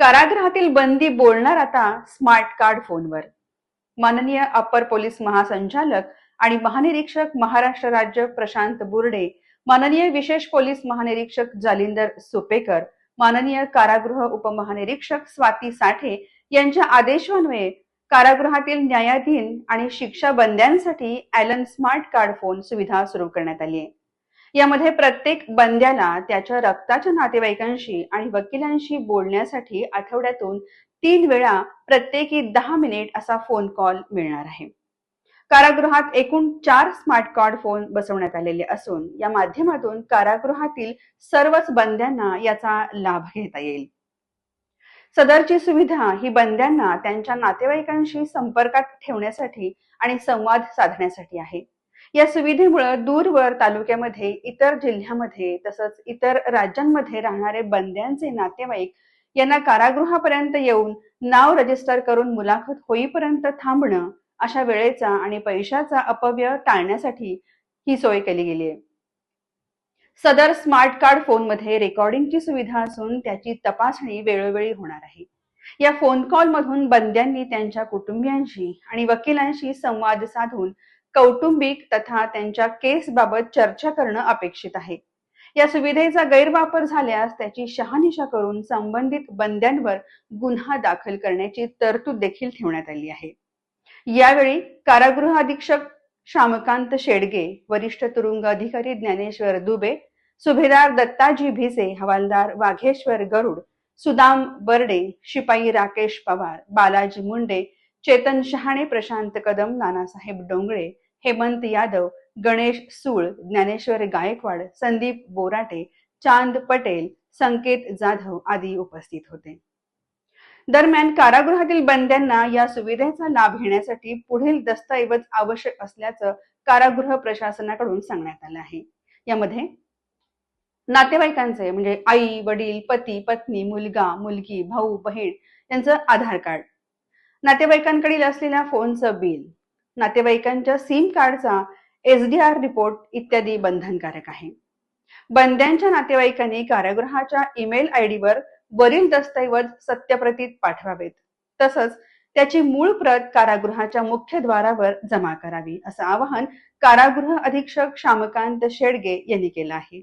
कारागृहातील बंदी बोलणार आता स्मार्ट कार्ड फोनवर. माननीय अप्पर पोलीस महासंचालक आणि महानिरीक्षक महाराष्ट्र राज्य प्रशांत बुर्डे माननीय विशेष पोलीस महानिरीक्षक जालिंदर सुपेकर माननीय कारागृह उपमहानिरीक्षक स्वाती साठे यांच्या आदेशान्वये कारागृहातील न्यायाधीन आणि शिक्षा बंद्यांसाठी ॲलन स्मार्ट कार्ड फोन सुविधा सुरू करण्यात आली आहे. यामध्ये प्रत्येक बंद्याला त्याच्या रक्ताच्या नातेवाईकांशी आणि वकिलांशी बोलण्यासाठी आठवड्यातून तीन वेळा प्रत्येकी दहा मिनिट असा फोन कॉल मिळणार आहे. कारागृहात एकूण चार स्मार्ट कार्ड फोन बसवण्यात आलेले असून या माध्यमातून कारागृहातील सर्वच बंद्यांना याचा लाभ घेता येईल. सदरची सुविधा ही बंद्यांना त्यांच्या नातेवाईकांशी संपर्कात ठेवण्यासाठी आणि संवाद साधण्यासाठी आहे. या सुविधेमुळे दूरवर तालुक्यामध्ये इतर जिल्ह्यामध्ये तसंच इतर राज्यांमध्ये राहणारे बंद्यांचे नातेवाईक यांना कारागृहापर्यंत येऊन नाव रजिस्टर करून मुलाखत होईपर्यंत थांबणं अशा वेळेचा आणि पैशाचा अपव्यय टाळण्यासाठी ही सोय केली गेली आहे. सदर स्मार्ट कार्ड फोनमध्ये रेकॉर्डिंगची सुविधा असून त्याची तपासणी वेळोवेळी होणार आहे. या फोन कॉल मधून बंद्यांनी त्यांच्या कुटुंबियांशी आणि वकिलांशी संवाद साधून कौटुंबिक तथा त्यांच्या केस बाबत चर्चा करणं अपेक्षित आहे. या सुविधेचा गैरवापर झाल्यास त्याची शहानिशा करून संबंधित बंद्यांवर गुन्हा दाखल करण्याची तरतूद देखील ठेवण्यात आली आहे. यावेळी कारागृह अधीक्षक श्यामकांत शेडगे वरिष्ठ तुरुंग अधिकारी ज्ञानेश्वर दुबे सुभेदार दत्ताजी भिसे हवालदार वाघेश्वर गरुड सुदाम बर्डे शिपाई राकेश पवार बालाजी मुंडे चेतन शहाणे प्रशांत कदम नानासाहेब डोंगळे हेमंत यादव गणेश सूळ ज्ञानेश्वर गायकवाड संदीप बोराटे चांद पटेल संकेत जाधव आदी उपस्थित होते. दरम्यान कारागृहातील बंद्यांना या सुविधेचा लाभ घेण्यासाठी पुढील दस्तऐवज आवश्यक असल्याचं कारागृह प्रशासनाकडून सांगण्यात आलं आहे. यामध्ये नातेवाईकांचे म्हणजे आई वडील पती पत्नी मुलगा मुलगी भाऊ बहीण यांचं आधार कार्ड नातेवाईकांकडील असलेल्या फोनचं बिल नातेवाईकांच्या सिम कार्डचा एसडीआर रिपोर्ट इत्यादी बंधनकारक आहे. बंद्यांच्या नातेवाईकांनी कारागृहाच्या ईमेल आयडीवर वरील दस्तऐवज सत्यप्रतीत पाठवावेत. तसंच त्याची मूळ प्रत कारागृहाच्या मुख्य द्वारावर जमा करावी असं आवाहन कारागृह अधीक्षक श्यामकांत शेडगे यांनी केलं आहे.